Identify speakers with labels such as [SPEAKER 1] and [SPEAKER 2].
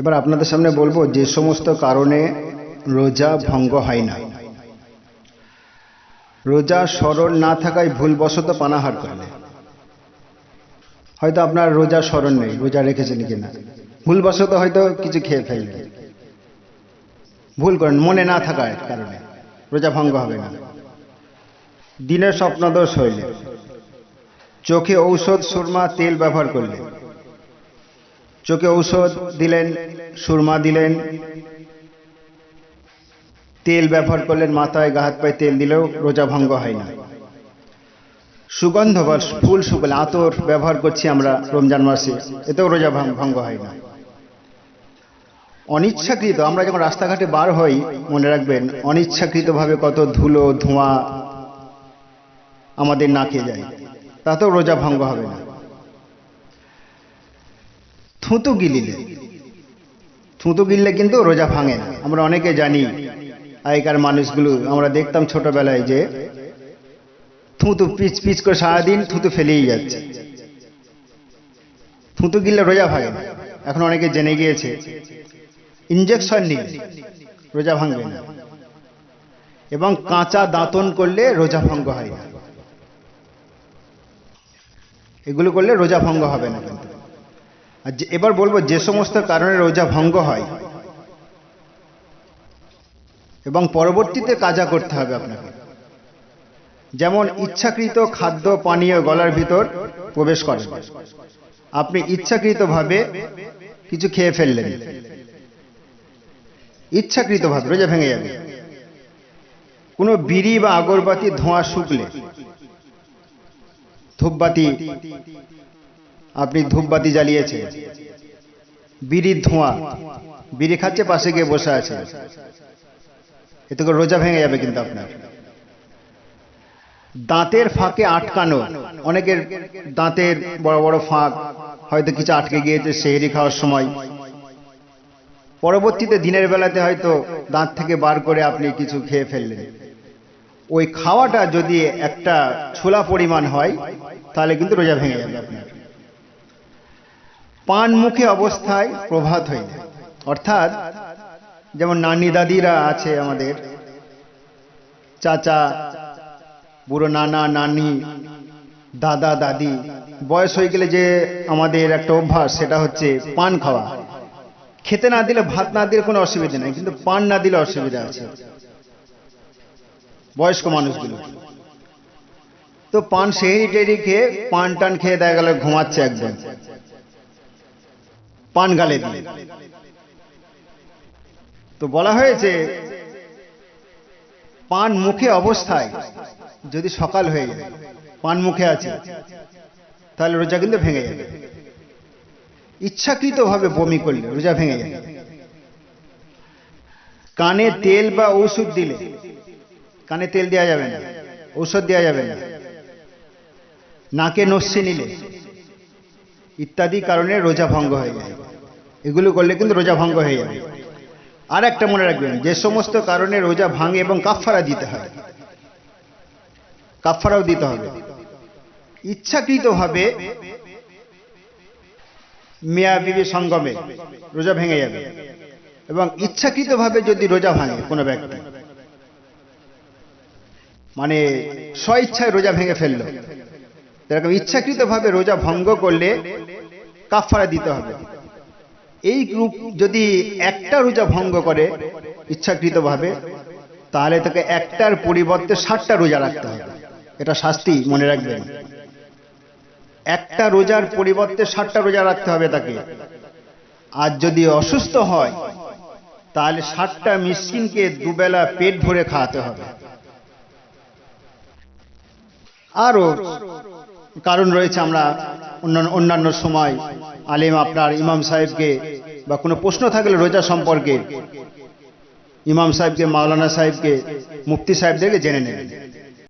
[SPEAKER 1] এবার আপনাদের সামনে বলব যে সমস্ত কারণে রোজা ভঙ্গ হয় না। রোজা স্মরণ না থাকায় ভুলবশত পানাহার করলে হয়তো আপনার রোজা স্মরণ নেই, রোজা রেখেছেন কিনা। ভুলবশত হয়তো কিছু খেয়ে ফেললেন। ভুল করেন, মনে না থাকার কারণে রোজা ভঙ্গ হবে না। দিনের স্বপ্নদোষ হইলে, চোখে ঔষধ, সুরমা, তেল ব্যবহার করলে চোখে ঔষধ দিলেন, সুরমা দিলেন। তেল ব্যবহার করলেন, মাথায় গা হাত পায়ে তেল দিলেও রোজা ভঙ্গ হয় না। সুগন্ধ বা ফুল শুকলে আতর ব্যবহার করছি আমরা রমজান মাসে, এতেও রোজা ভাঙ- ভঙ্গ হয় না। অনিচ্ছাকৃত, আমরা যখন রাস্তাঘাটে বার হই, মনে রাখবেন, অনিচ্ছাকৃতভাবে কত ধুলো, ধোঁয়া আমাদের নাকে যায়। তাতেও রোজা ভঙ্গ হবে না। থুতু গিলিলে। থুতু গিললে কিন্তু রোজা ভাঙে আমরা অনেকে জানি, আগেকার মানুষগুলো, আমরা দেখতাম ছোটবেলায় যে থুতু পিচ পিচ করে সারাদিন থুতু ফেলেই যাচ্ছে। থুতু গিললে রোজা ভাঙে না। এখন অনেকে জেনে গিয়েছে ইঞ্জেকশন নিলে রোজা ভাঙবে না। এবং কাঁচা দাঁতন করলে রোজা ভঙ্গ হয় না। এগুলো করলে রোজা ভঙ্গ হবে না কিন্তু। আর এবার বলব যে সমস্ত কারণে রোজা ভঙ্গ হয়। এবং পরবর্তীতে কাজা করতে হবে আপনাকে। যেমন ইচ্ছাকৃত খাদ্য পানীয় গলার ভিতর প্রবেশ করে। আপনি ইচ্ছাকৃতভাবে কিছু খেয়ে ফেললেন। ইচ্ছাকৃতভাবে, রোজা ভেঙে যাবে। কোনো বিড়ি বা আগরবাতি ধোঁয়া শুকলে, ধূপবাতি আপনি ধূপবাতি জ্বালিয়েছেন বিড়ির ধোঁয়া। বিড়ি খাচ্ছে, পাশে গিয়ে বসে আছে। এতে করে রোজা ভেঙে যাবে কিন্তু আপনার। দাঁতের ফাঁকে আটকানো। অনেকের দাঁতের বড় বড় ফাঁক হয়তো কিছু আটকে গিয়েছে সেহেরি খাওয়ার সময়। পরবর্তীতে দিনের বেলাতে হয়তো দাঁত থেকে বার করে আপনি কিছু খেয়ে ফেললেন। ওই খাওয়াটা যদি একটা ছোলা পরিমাণ হয়, তাহলে কিন্তু রোজা ভেঙে যাবে আপনার। পান মুখে অবস্থায় প্রভাত যায় অর্থাৎ, যেমন নানি দাদিরা আছে আমাদের, চাচা, বুড়ো নানা, নানি, দাদা, দাদি, বয়স হয়ে গেলে যে আমাদের একটা অভ্যাস, সেটা হচ্ছে পান খাওয়া। খেতে না দিলে ভাত না দিলে কোনো অসুবিধা নেই, কিন্তু পান না দিলে অসুবিধা আছে। বয়স্ক মানুষগুলো। তো পান সেই টেরি খেয়ে পান টান খেয়ে দেখা গেল ঘুমাচ্ছে একদম। পান গালে দিয়ে। তো বলা হয়েছে, পান মুখে অবস্থায় যদি সকাল হয়ে যায়, পান মুখে আছে, তাহলে রোজা কিন্তু ভেঙে যাবে। ইচ্ছাকৃতভাবে বমি করলে রোজা ভেঙে যাবে। কানে তেল বা ঔষধ দিলে, কানে তেল দেওয়া যাবে না, ঔষধ দেওয়া যাবে না। নাকে নস্যে নিলে ইত্যাদি কারণে রোজা ভঙ্গ হয়ে যায়। এগুলো করলে কিন্তু রোজা ভঙ্গ হয়ে যাবে। আর একটা মনে রাখবেন, যে সমস্ত কারণে রোজা ভাঙে এবং কাফারা দিতে হয়। কাফারাও দিতে হবে। ইচ্ছাকৃতভাবে মিয়া বিবি সঙ্গমে রোজা ভেঙে যাবে এবং ইচ্ছাকৃতভাবে যদি রোজা ভাঙে কোনো ব্যক্তি। মানে স্ব ইচ্ছায় রোজা ভেঙে ফেলল। এরকম ইচ্ছাকৃতভাবে রোজা ভঙ্গ করলে কাফারা দিতে হবে। এই গ্রুপ যদি একটা রোজা ভঙ্গ করে, ইচ্ছাকৃতভাবে, তাহলে তাকে একটার পরিবর্তে ষাটটা রোজা রাখতে হবে। এটা শাস্তি, মনে রাখবেন। একটা রোজার পরিবর্তে ষাটটা রোজা রাখতে হবে তাকে। আর যদি অসুস্থ হয়, তাহলে ষাটটা মিসকিনকে দুবেলা পেট ভরে খাওয়াতে হবে। আরও কারণ রয়েছে আমরা অন্যান্য অন্যান্য সময় আলেম আপনার ইমাম সাহেবকে বা কোনো প্রশ্ন থাকলে রোজা সম্পর্কে, ইমাম সাহেবকে, মাওলানা সাহেবকে, মুফতি সাহেবদেরকে জেনে নেবেন।